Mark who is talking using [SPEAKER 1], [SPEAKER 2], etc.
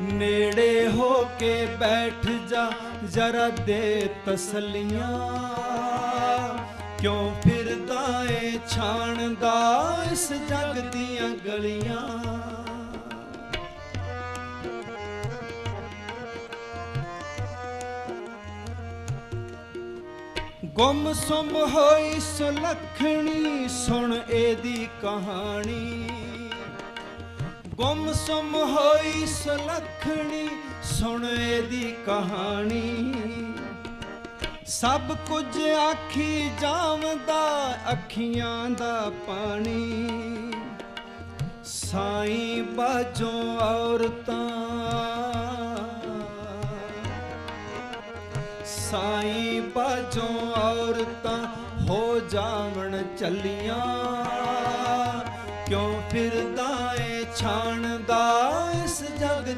[SPEAKER 1] ਨੇੜੇ ਹੋ ਕੇ ਬੈਠ ਜਾ, ਜਰਾ ਦੇ ਤਸਲੀਆਂ। ਕਿਉਂ ਫਿਰਦਾ ਏ ਛਾਣਦਾ ਇਸ ਜਗ ਦੀਆਂ ਗਲੀਆਂ? ਗੁੰਮ ਸੁਮ ਹੋਈ ਸੁਲੱਖਣੀ, ਸੁਣ ਇਹਦੀ ਕਹਾਣੀ। ਗੁੰਮ ਸੁਮ ਹੋਈ ਸੁਲੱਖਣੀ ਸੁਣ ਇਹਦੀ ਕਹਾਣੀ। ਸਭ ਕੁਝ ਆਖੀ ਜਾਵਦਾ ਅੱਖੀਆਂ ਦਾ ਪਾਣੀ। ਸਾਈਂ ਬਾਜੋਂ ਔਰਤਾਂ। ਸਾਈਂ ਬਾਜੋਂ ਔਰਤਾਂ ਹੋ ਜਾਵਣ ਚੱਲੀਆਂ। ਕਿਉਂ ਫਿਰਦਾ ਏ ਛਾਣਦਾ ਇਸ ਜਗ